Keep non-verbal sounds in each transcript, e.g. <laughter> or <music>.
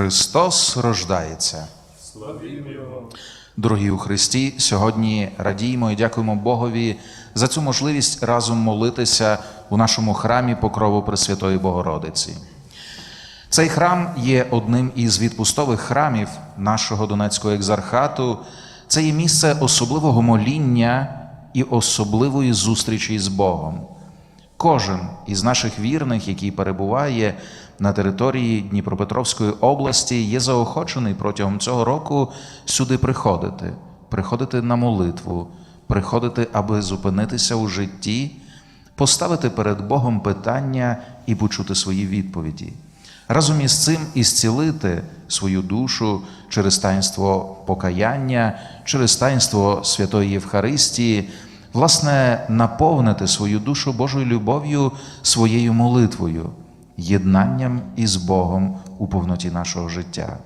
Христос рождається. Дорогі у Христі, сьогодні радіємо і дякуємо Богові за цю можливість разом молитися у нашому храмі Покрову Пресвятої Богородиці. Цей храм є одним із відпустових храмів нашого Донецького екзархату. Це є місце особливого моління і особливої зустрічі з Богом. Кожен із наших вірних, який перебуває на території Дніпропетровської області, є заохочений протягом цього року сюди приходити, приходити на молитву, приходити, аби зупинитися у житті, поставити перед Богом питання і почути свої відповіді. Разом із цим і зцілити свою душу через таїнство покаяння, через таїнство Святої Євхаристії, власне, наповнити свою душу Божою любов'ю своєю молитвою, єднанням із Богом у повноті нашого життя.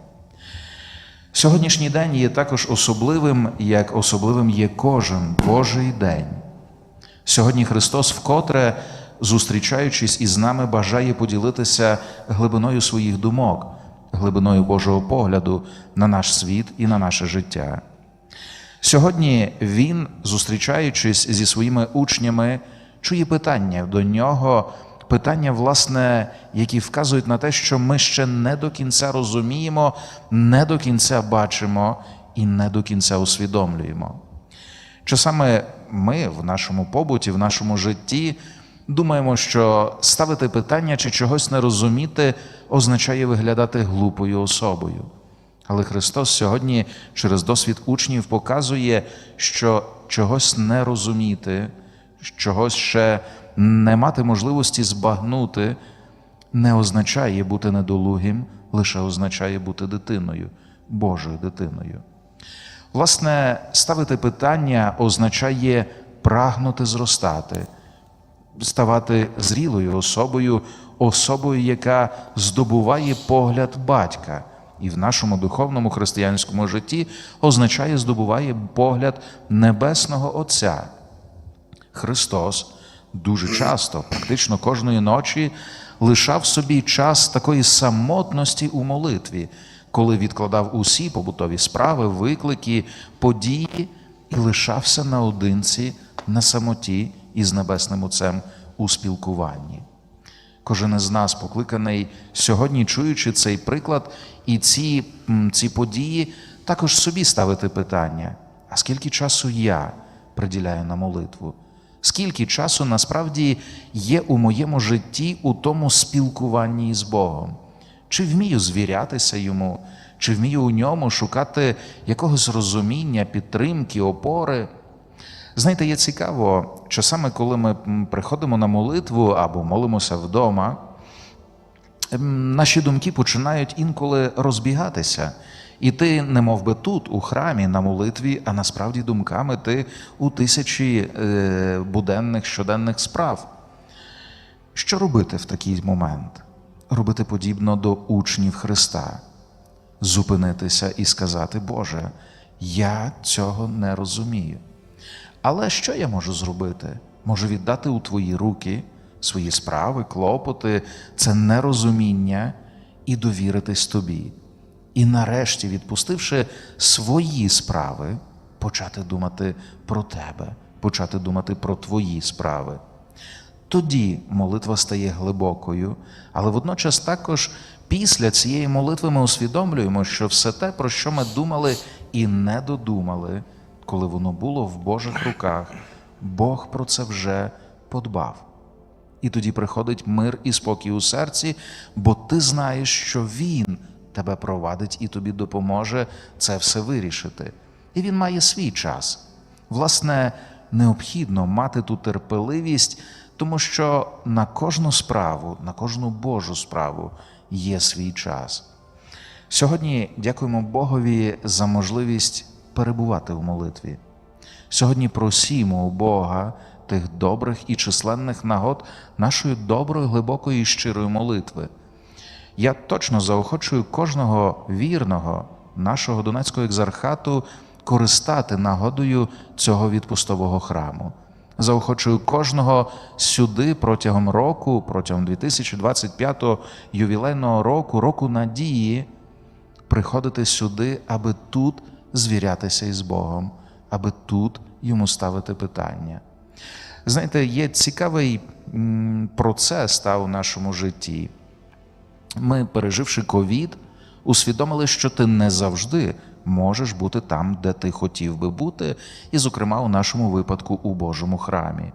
Сьогоднішній день є також особливим, як особливим є кожен Божий день. Сьогодні Христос вкотре, зустрічаючись із нами, бажає поділитися глибиною своїх думок, глибиною Божого погляду на наш світ і на наше життя. Сьогодні Він, зустрічаючись зі своїми учнями, чує питання до нього, питання, власне, які вказують на те, що ми ще не до кінця розуміємо, не до кінця бачимо і не до кінця усвідомлюємо. Часами ми в нашому побуті, в нашому житті думаємо, що ставити питання чи чогось не розуміти означає виглядати глупою особою. Але Христос сьогодні через досвід учнів показує, що чогось не розуміти, чогось ще не мати можливості збагнути, не означає бути недолугим, лише означає бути дитиною, Божою дитиною. Власне, ставити питання означає прагнути зростати, ставати зрілою особою, особою, яка здобуває погляд батька. І в нашому духовному християнському житті означає здобуває погляд Небесного Отця. Христос дуже часто, практично кожної ночі, лишав собі час такої самотності у молитві, коли відкладав усі побутові справи, виклики, події і лишався наодинці на самоті із Небесним Отцем у спілкуванні. Кожен із нас покликаний сьогодні, чуючи цей приклад і ці, ці події, також собі ставити питання: а скільки часу я приділяю на молитву? Скільки часу насправді є у моєму житті у тому спілкуванні із Богом? Чи вмію звірятися йому, чи вмію у ньому шукати якогось розуміння, підтримки, опори? Знаєте, є цікаво, часами, коли ми приходимо на молитву або молимося вдома, наші думки починають інколи розбігатися. І ти не би тут, у храмі, на молитві, а насправді думками ти у тисячі е, буденних щоденних справ. Що робити в такий момент? Робити подібно до учнів Христа, зупинитися і сказати, Боже, я цього не розумію. Але що я можу зробити? Можу віддати у твої руки свої справи, клопоти, це нерозуміння і довіритись тобі. І нарешті, відпустивши свої справи, почати думати про тебе, почати думати про твої справи. Тоді молитва стає глибокою, але водночас також після цієї молитви ми усвідомлюємо, що все те, про що ми думали і не додумали, коли воно було в Божих руках, Бог про це вже подбав. І тоді приходить мир і спокій у серці, бо ти знаєш, що Він тебе провадить і тобі допоможе це все вирішити. І він має свій час. Власне, необхідно мати ту терпеливість, тому що на кожну справу, на кожну Божу справу є свій час. Сьогодні дякуємо Богові за можливість перебувати в молитві. Сьогодні просімо у Бога тих добрих і численних нагод нашої доброї, глибокої і щирої молитви. Я точно заохочую кожного вірного нашого Донецького екзархату користати нагодою цього відпустового храму. Заохочую кожного сюди протягом року, протягом 2025 ювілейного року, року надії, приходити сюди, аби тут звірятися із Богом, аби тут йому ставити питання. Знаєте, є цікавий процес та, у нашому житті. Ми, переживши ковід, усвідомили, що ти не завжди можеш бути там, де ти хотів би бути, і, зокрема, у нашому випадку у Божому храмі.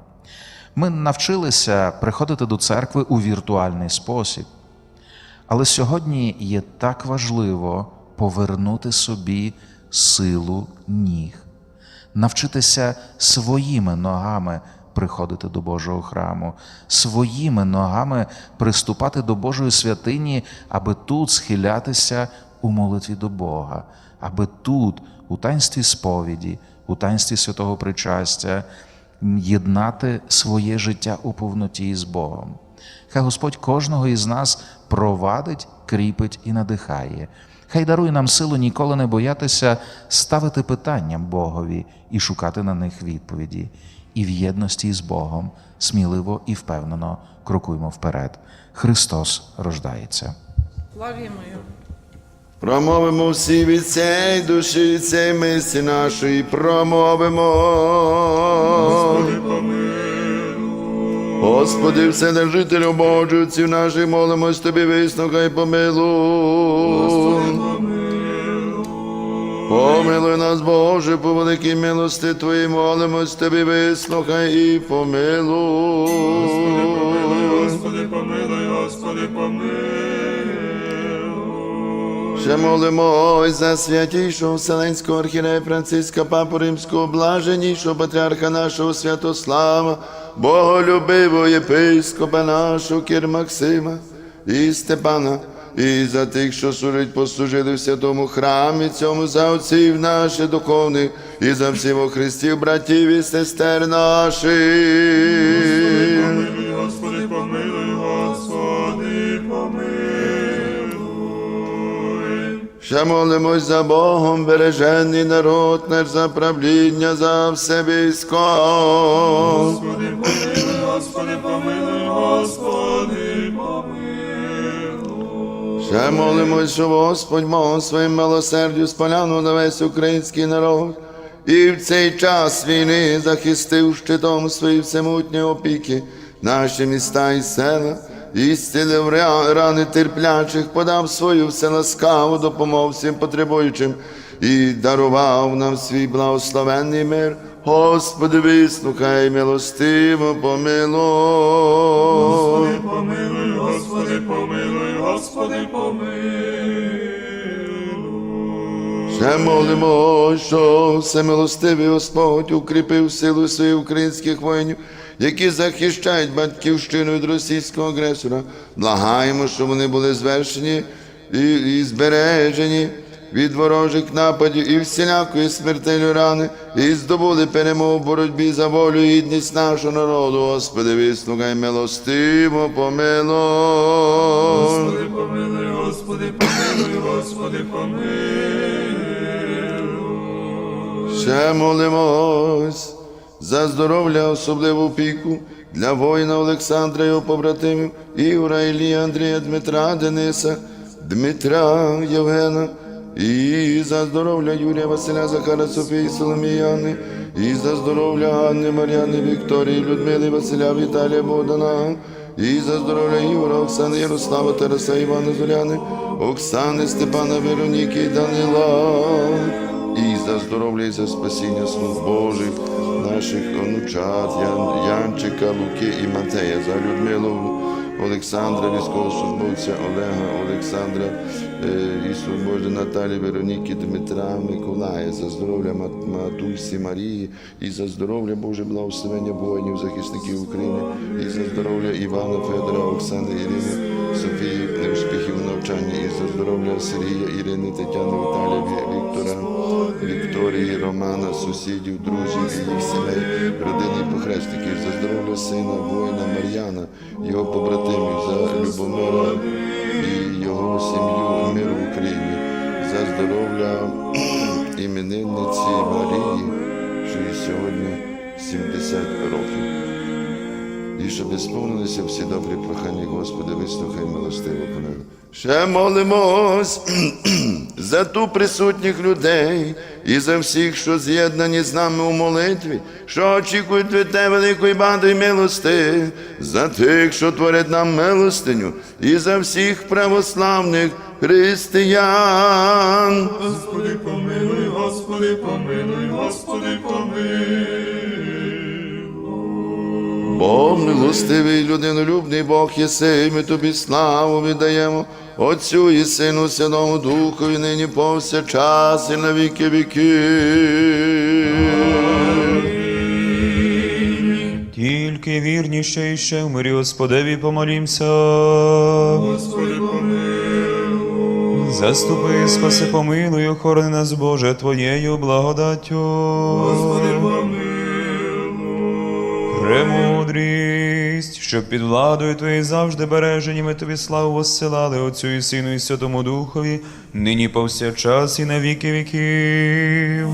Ми навчилися приходити до церкви у віртуальний спосіб. Але сьогодні є так важливо повернути собі силу ніг, навчитися своїми ногами приходити до Божого храму, своїми ногами приступати до Божої святині, аби тут схилятися у молитві до Бога, аби тут, у таїнстві сповіді, у таїнстві святого причастя, єднати своє життя у повноті з Богом. Хай Господь кожного із нас провадить, кріпить і надихає. Хай дарує нам силу ніколи не боятися ставити питання Богові і шукати на них відповіді. І в єдності з Богом сміливо і впевнено крокуємо вперед. Христос рождається. Славімо Його. Промовимо всі від цієї душі, від цієї мислі нашої, промовимо. Господи, вседержителю Божий, отців наших, молимось Тобі, вислухай, помилуй. Помилуй нас, Боже, по великій милости Твоїй, молимось Тобі, вислухай і помилуй. Господи, помилуй, Господи, помилуй. Ще молимось за святійшого Вселенського архірея Франциска, Папу Римського, блаженнішого патріарха нашого Святослава, Боголюбивого єпископа нашого Кір Максима і Степана, і за тих, що служить, послужили в святому храмі цьому, за отців наших духовних, і за всіх Христів, братів і сестер наших. Ще молимось за Богом, бережений народ наш за правління, за все військо. Господи, помилуй, Господи, помилуй, Господи, помилуй. Ще молимось, що Господь мого своїм милосердю споляну на весь український народ. І в цей час війни захистив щитом свої всемутні опіки, наші міста і села, і зцілив рани терплячих, подав свою вселаскаву допомог всім потребуючим і дарував нам свій благословенний мир. Господи, вислухай, милостиво помилуй. Господи, помилуй, Господи, помилуй, Господи, помилуй. Ще молимо, що всемилостивий Господь укріпив силу своїх українських воїнів, які захищають батьківщину від російського агресора. Благаємо, щоб вони були звершені і, і збережені від ворожих нападів і всілякої смертельної рани, і здобули перемогу в боротьбі за волю і гідність нашого народу. Господи, вислухай милостиво, помилуй. Господи, помилуй, Господи, помилуй, Господи, помилуй. Ще молимось за здоров'я, особливу опіку для воїна Олександра, його побратимів, Ігора, Ілія, Андрія, Дмитра, Дениса, Дмитра, Євгена, і за здоров'я Юрія Василя, Захара, Софії, Соломіяни, і за здоров'я Анни, Мар'яни, Вікторії, Людмили, Василя, Віталія, Богдана, і за здоров'я Ігора, Оксани, Ярослава, Тараса, Івана Зоряни, Оксани, Степана, Вероніки Данила і за і спасіння слуг Божих, наших онучат, Ян, Янчика, Луки і Матея, за Людмилу, Олександра, військовослужбовця Олега, Олександра, е, Ісус Боже, Наталі, Вероніки, Дмитра, Миколая, за здоров'я Мат- Матусі Марії, і за здоров'я Боже, благословення воїнів, захисників України, і за здоров'я Івана, Федора, Оксани, Ірини, Софії, успіхів в навчанні, і за здоров'я Сергія, Ірини, Тетяни, Віталія, Ві- Віктора, Вікторії, Романа, сусідів, друзів і їх сімей, родини похресників, за здоров'я сина, воїна Мар'яна, його побратимів, за Любомира і його сім'ю, мир в Україні, за здоров'я <clears throat> іменинниці Марії, що сьогодні 70 років. І щоб сповнилися всі добрі прохання, Господи, вислухай милостиво помилуй. Ще молимось <clears throat> за ту присутніх людей і за всіх, що з'єднані з нами у молитві, що очікують від Тебе великої бади милости, за тих, що творять нам милостиню, і за всіх православних християн. Господи, помилуй, Господи, помилуй, Господи, помилуй. Бо милостивий людинолюбний Бог єси, і ми тобі славу віддаємо, Отцю і Сину, Святому Духу, і нині повсякчас, і на віки віки. Тільки вірніше і ще в мирі Господеві помолімся. Господи, помилуй. Заступи, спаси, помилуй, охорони нас, Боже, Твоєю благодаттю. Господи, помилуй. Премудрість, щоб під владою Твоєю завжди бережені ми Тобі славу воссилали Отцю і Сину і Святому Духові, нині повсякчас і на віки віків.